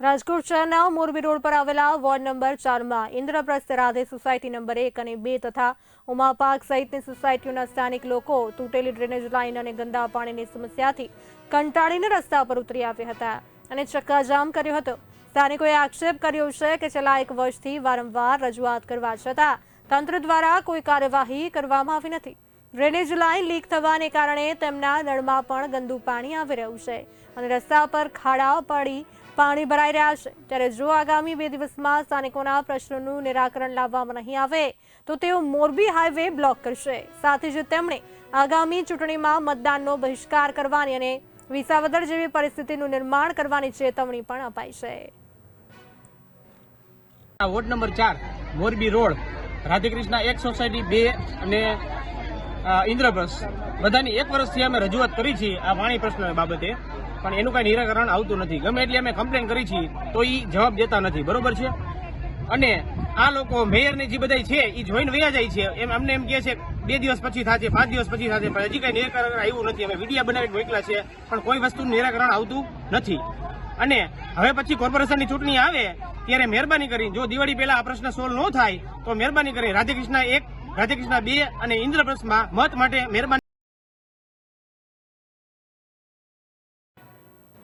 રાજકોટ શહેરના મોરબી રોડ પર આવેલા વોર્ડ નંબર ચારમાં ઇન્દ્રપ્રસ્થ રાધે સોસાયટી નંબર એક અને બે તથા ઉમા પાર્ક સહિતની સોસાયટીઓના સ્થાનિક લોકો તૂટેલી ડ્રેનેજ લાઇન અને ગંદા પાણીની સમસ્યાથી કંટાળીને રસ્તા પર ઉતરી આવ્યા હતા અને ચક્કાજામ કર્યો હતો. સ્થાનિકોએ આક્ષેપ કર્યો છે કે છેલ્લા એક વર્ષથી વારંવાર રજૂઆત કરવા છતાં તંત્ર દ્વારા કોઈ કાર્યવાહી કરવામાં આવી નથી. ડ્રેનેજ લાઇન લીક થવાને કારણે તેમના નળમાં પણ ગંદુ પાણી આવી રહ્યું છે અને રસ્તા પર ખાડા પડી પાણી ભરાઈ રહ્યા છે. ત્યારે જો આગામી બે દિવસમાં સ્થાનિકોના પ્રશ્નોનું નિરાકરણ લાવવામાં નહીં આવે, તો તેઓ મોરબી હાઈવે બ્લોક કરશે. સાથે જ તેમણે આગામી ચૂંટણીમાં મતદાનનો બહિષ્કાર કરવાની અને વિસાવદર જેવી પરિસ્થિતિનું નિર્માણ કરવાની ચેતવણી પણ અપાઈ છે. વોર્ડ નંબર ચાર, મોરબી રોડ, રાધેકૃષ્ણ એક સોસાયટી બે અને ઇન્દ્રપ્રસ્થ બધાની એક વર્ષથી અમે રજૂઆત કરી છે આ પાણી પ્રશ્ન બાબતે. પણ એનું કઈ નિરાકરણ આવતું નથી. ગમે એટલી અમે કમ્પ્લેન કરી છે તો એ જવાબ દેતા નથી. બરોબર છે? અને આ લોકો મેયરને જે બધા છે એ જોઈને વયા જાય છે. એમ અમને એમ કહે છે, બે દિવસ પછી થશે, પાંચ દિવસ પછી થશે, પણ હજી કઈ નિરાકરણ આવ્યું નથી. અમે વીડિયો બનાવીને મોકલા છે, પણ કોઈ વસ્તુનું નિરાકરણ આવતું નથી. અને હવે પછી કોર્પોરેશનની ચૂંટણી આવે, ત્યારે મહેરબાની કરી જો દિવાળી પહેલા આ પ્રશ્ન સોલ્વ ન થાય, તો મહેરબાની કરી રાધેકૃષ્ણ એક રાધેકૃષ્ણ બે અને ઇન્દ્રપ્રસ્થમાં મત માટે મહેરબાની